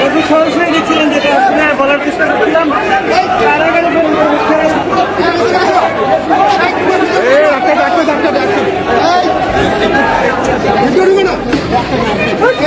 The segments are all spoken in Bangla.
একটু সরাসরি দেখছিলেন যেটা আসলে বলার চেষ্টা করছিলাম কারাগারে বের হচ্ছে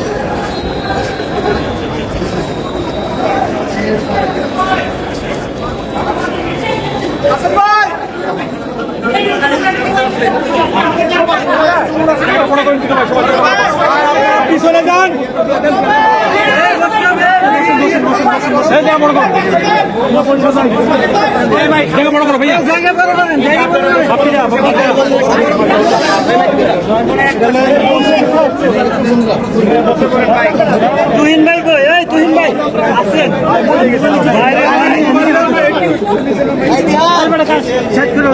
পিছনে যান আপনি যা আপনি যা তুহিন ভাই কই এই তুহিন ভাই আছেন বাইরে শেষ করুন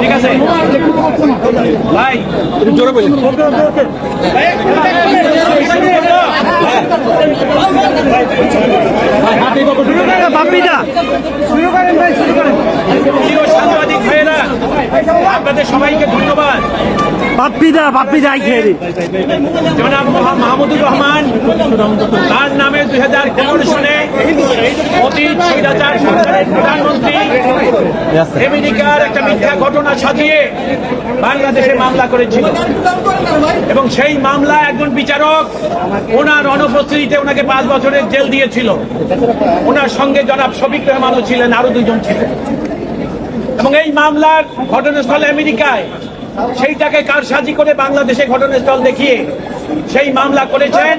ঠিক আছে। ভাই জোরে বলি বাপিদা শুরু করেন ভাই শুরু করেন। আপনাদের সবাইকে ধন্যবাদ। বাপ্পিদা বাপ্পিদা খেয়ে জনাব মাহমুদুর রহমান তার নামে দুই হাজার পনেরো সনে অতীত স্বৈরাচার সরকারের প্রধানমন্ত্রী আমেরিকার একটা মিথ্যা ঘটনা সাজিয়ে বাংলাদেশে মামলা করেছিল। এবং সেই মামলা একজন বিচারক ওনার অনুপস্থিতিতে ওনাকে পাঁচ বছরের জেল দিয়েছিল। ওনার সঙ্গে জনাব শফিক রহমানও ছিলেন আরও দুজন ছিলেন। এবং এই মামলার ঘটনাস্থল আমেরিকায়, সেইটাকে কারসাজি করে বাংলাদেশে ঘটনাস্থল দেখিয়ে সেই মামলা করেছেন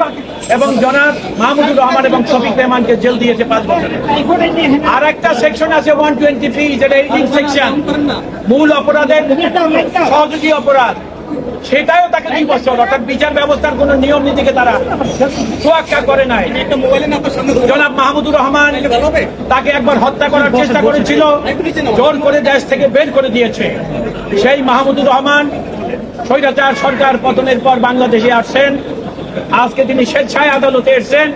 এবং জনাব মাহমুদুর রহমান এবং শফিক রহমানকে জেল দিয়েছে পাঁচ বছরে। আর একটা সেকশন আছে ওয়ান টোয়েন্টি থ্রি যেটা এইটিং সেকশন মূল অপরাধের সহযোগী অপরাধ। সেটাও তাকে দুই বছর অর্থাৎ বিচার ব্যবস্থার কোন নিয়ম নীতিকে তারা তোয়াক্কা করে নাই। জনাব মাহমুদুর রহমান তাকে একবার হত্যা করার চেষ্টা করেছিল জোর করে দেশ থেকে বের করে দিয়েছে। সেই মাহমুদুর রহমান স্বৈরাচার সরকার পতনের পর বাংলাদেশে আসছেন। আজকে তিনি স্বেচ্ছায় আদালতে এসেছেন।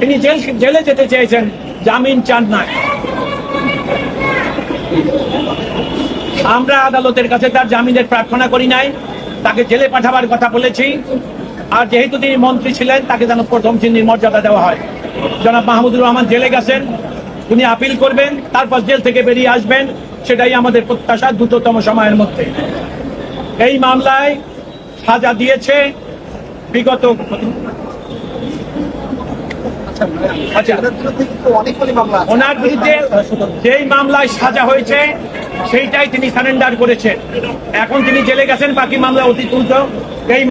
তিনি জেল জেলে যেতে চেয়েছেন। জামিন চান না আমরা আদালতের কাছে তার জামিনের প্রার্থনা করি নাই তাকে জেলে পাঠাবার কথা বলেছি। আর যেহেতু তিনি মন্ত্রী ছিলেন তাকে যেন প্রথম শ্রেণির মর্যাদা দেওয়া হয়। জনাব মাহমুদুর রহমান জেলে গেছেন উনি আপিল করবেন তারপর জেল থেকে বেরিয়ে আসবেন সেটাই আমাদের প্রত্যাশা দ্রুততম সময়ের মধ্যে। এই মামলায় সাজা দিয়েছে বিগত আচ্ছা ওনার বিরুদ্ধে যেই মামলায় সাজা হয়েছে সেইটাই তিনি সারেন্ডার করেছেন। এখন তিনি জেলে গেছেন, বাকি মামলা অতি তুলত এই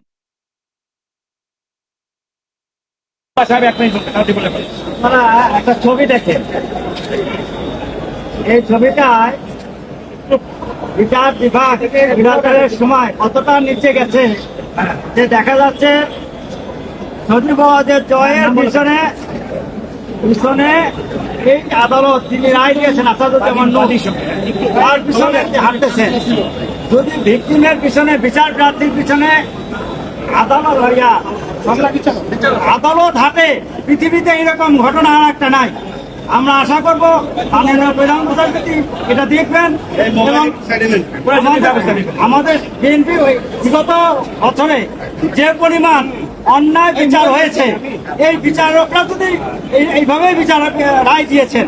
একটা ছবি দেখেন। এই ছবিটায় বিচার বিভাগ বিচারের সময় কতটা নিচে গেছে, যে দেখা যাচ্ছে সজীব বাবাদের জয়ের পিছনে পিছনে এই আদালত তিনি রায় দিয়েছেন, আসাদুজ্জামান নদী তার পিছনে হাঁটতেছেন। যদি ভিকটিমের পিছনে বিচার প্রার্থীর পিছনে আদালত হইয়া আদালত হাতে পৃথিবীতে এরকম ঘটনা আর একটা নাই। আমরা আশা করব মাননীয় প্রধান বিচারপতি এটা দেখবেন আমাদের বিএনপি বিগত বছরে যে পরিমাণ অন্যায় বিচার হয়েছে, এই বিচারকরা যদি এই- এইভাবে বিচারক রায় দিয়েছেন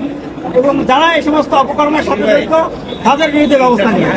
এবং যারা এই সমস্ত অপকর্মের সাথে জড়িত তাদের বিরুদ্ধে ব্যবস্থা নিয়ে